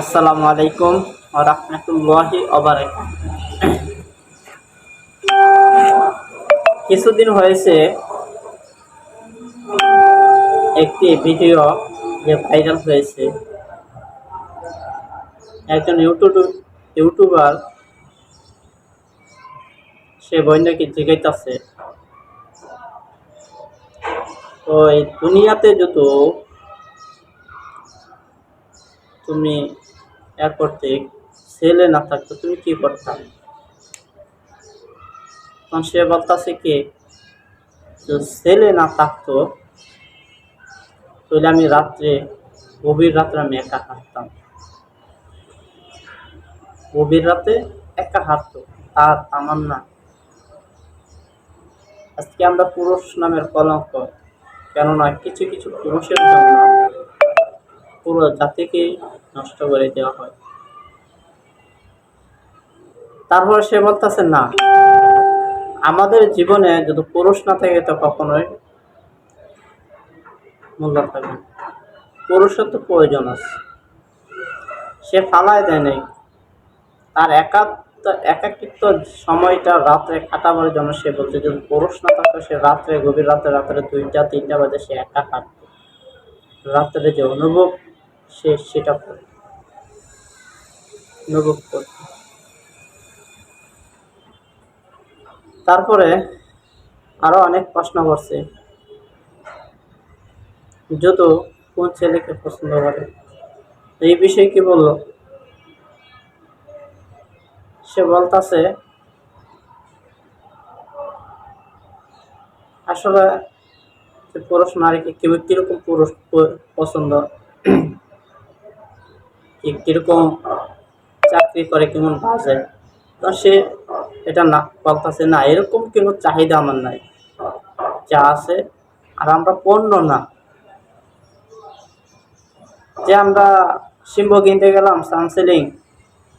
আসসালামু আলাইকুম রহমতুল্লাহি কিছুদিন হয়েছে একটি ভিডিও যে ভাইরাল হয়েছে। একজন ইউটিউব, ইউটিউবার, সে বইনাকে জিজ্ঞাইতেছে তো এই দুনিয়াতে যত তুমি এক করতে ছেলে না থাকতো, তুমি কি করতাম তখন সে বলতেছে কি ছেলে না থাকতো, তাহলে আমি রাত্রে, গভীর রাত্রে আমি একা হাঁটতাম। গভীর রাতে একা হাঁটতো, তার আমার না আজকে আমরা পুরুষ নামের কলঙ্ক, কেননা কিছু কিছু পুরুষের জন্য পুরো জাতিকেই নষ্ট করে দেওয়া হয়। তারপর সে বলতেছে, না, আমাদের জীবনে যদি পুরুষ না থাকে, তো কখনোই মূল্য থাকবে পুরুষের তো প্রয়োজন আছে। সে ফালায় দেয় নেই। তার একাত্ম, একাকিত্ব সময়টা রাত্রে কাটাবার জন্য সে বলছে, যদি পুরুষ না থাকতো সে রাত্রে, গভীর রাতে, রাত্রে দুইটা, তিনটা বাজে সে একা কাটতো রাত্রে যে অনুভব সে সেটা অনুভব করত। তারপরে আরও অনেক প্রশ্ন করছে। যত কোন ছেলেকে পছন্দ করে? এই বিষয়ে কি বলল? সে বলতাছে, আসলে পুরুষ নারীকে কেউ কীরকম পুরুষ পছন্দ? কি কীরকম চাকরি করে, কেমন বাজে তো সে এটা না বলতেছে, না, এরকম কোনো চাহিদা আমার নাই। যা আছে, আর আমরা পণ্য না। যে আমরা সিম্বো কিনতে গেলাম সানসিলিং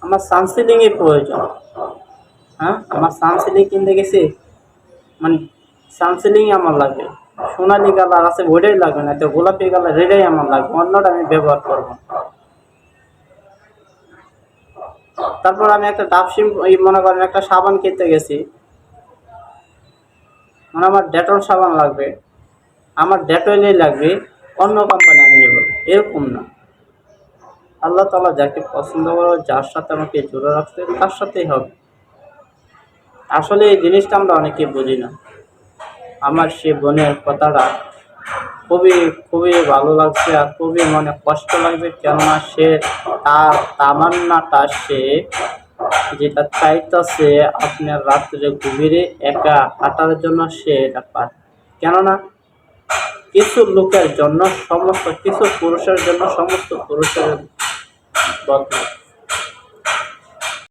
আমার সানসিলিংয়ের প্রয়োজন। হ্যাঁ? আমার সানসিলিং কিনতে গেছি মানে সানসিলিং আমার লাগবে সোনালি কালার আছে, ওইটাই লাগবে না তো গোলাপি কালার রেডাই আমার লাগবে, অন্যটা আমি ব্যবহার করব না। তারপর আমি একটা ডাব সিম এই মনে করেন একটা সাবান কিনতে গেছি। মানে আমার ডেটল সাবান লাগবে। আমার ডেটলেই লাগবে, অন্য কোম্পানি আমি নেব। এরকম না। আল্লাহ তালা যাকে পছন্দ করো, যার সাথে আমাকে জুড়ে রাখতে তার সাথেই হবে। আসলে এই জিনিসটা আমরা অনেকে বুঝি না। আমার সে বোনের কথাটা খুবই খুবই ভালো লাগছে আর খুবই মনে কষ্ট লাগবে কেননা সে তার তামান্নাটা সে যেটা চাইতেছে আপনার রাত্রে গভীরে একা হাঁটার জন্য সে এটা পায়। কেননা কিছু লোকের জন্য সমস্ত, কিছু পুরুষের জন্য সমস্ত পুরুষের বদলে।